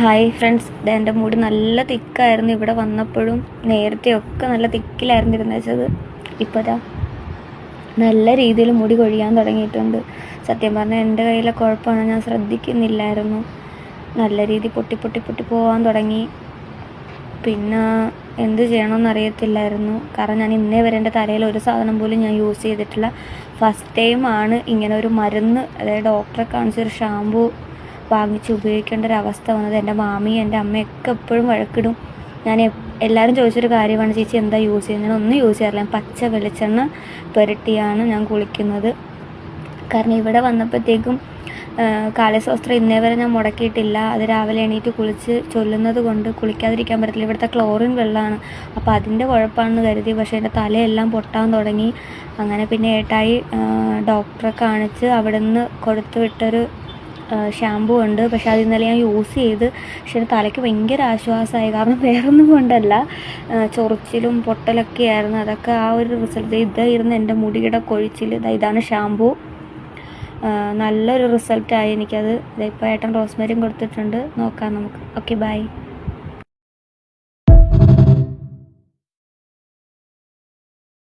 Hi friends ഇത് എന്റെ മുടി നല്ല തിക്കായിരുന്നു. ഇവിടെ വന്നപ്പോഴും നേരത്തെയൊക്കെ നല്ല തിക്കിലായിരുന്നു ഇരുന്ന് വെച്ചത് ഇപ്പോൾ ദാ നല്ല രീതിയിൽ മുടി കൊഴിയാൻ തുടങ്ങിയിട്ടുണ്ട്. സത്യം പറഞ്ഞാൽ എന്റെ കയ്യിലെ കുഴപ്പമാണ്. ഞാൻ ശ്രദ്ധിക്കുന്നില്ലായിരുന്നു. നല്ല രീതി പൊട്ടി പൊട്ടി പൊട്ടി പോകാൻ തുടങ്ങി. പിന്നെ എന്ത് ചെയ്യണമെന്ന് അറിയത്തില്ലായിരുന്നു കാരണം ഞാൻ ഇന്നേ വരെ എന്റെ തലയിൽ ഒരു സാധനം പോലും ഞാൻ യൂസ് ചെയ്തിട്ടില്ല. ഫസ്റ്റ് ടൈം ആണ് ഇങ്ങനെ ഒരു മരുന്ന് അതായത് ഡോക്ടറെ കാണിച്ചൊരു ഷാമ്പു വാങ്ങിച്ച് ഉപയോഗിക്കേണ്ട ഒരു അവസ്ഥ വന്നത് എന്റെ മാമി എന്റെ അമ്മയൊക്കെ എപ്പോഴും വഴക്കിടും. ഞാൻ എല്ലാവരും ചോദിച്ചൊരു കാര്യമാണ് ചേച്ചി എന്താ യൂസ് ചെയ്യുന്നത്? ഒന്നും യൂസ് ചെയ്യാറില്ല. പച്ച വെളിച്ചെണ്ണ പുരട്ടിയാണ് ഞാൻ കുളിക്കുന്നത്. കാരണം ഇവിടെ വന്നപ്പോഴത്തേക്കും കാലശാസ്ത്രം ഇന്നേ വരെ ഞാൻ മുടക്കിയിട്ടില്ല. അത് രാവിലെ എണീറ്റ് കുളിച്ച് ചൊല്ലുന്നത് കൊണ്ട് കുളിക്കാതിരിക്കാൻ പറ്റില്ല ഇവിടുത്തെ ക്ലോറിൻ വെള്ളമാണ്. അപ്പോൾ അതിന്റെ കുഴപ്പമാണെന്ന് കരുതി. പക്ഷേ എന്റെ തലയെല്ലാം പൊട്ടാൻ തുടങ്ങി. അങ്ങനെ പിന്നെ ഏട്ടായി ഡോക്ടറെ കാണിച്ച് അവിടെ നിന്ന് കൊടുത്തു വിട്ടൊരു ഷാമ്പു ഉണ്ട്. പക്ഷേ അത് ഇന്നലെ ഞാൻ യൂസ് ചെയ്ത്. പക്ഷേ തലയ്ക്ക് ഭയങ്കര ആശ്വാസമായി. കാരണം വേറൊന്നും കൊണ്ടല്ല. ചൊറിച്ചിലും പൊട്ടലൊക്കെ ആയിരുന്നു. അതൊക്കെ ആ ഒരു റിസൾട്ട് ഇതായിരുന്നു എന്റെ മുടിയുടെ കൊഴിച്ചിൽ ഇതാ ഇതാണ് ഷാമ്പു നല്ലൊരു റിസൾട്ടായി എനിക്കത്. ഇതിപ്പോൾ ഏട്ടൻ റോസ്മേരിയും കൊടുത്തിട്ടുണ്ട്. നോക്കാം നമുക്ക്. Okay bye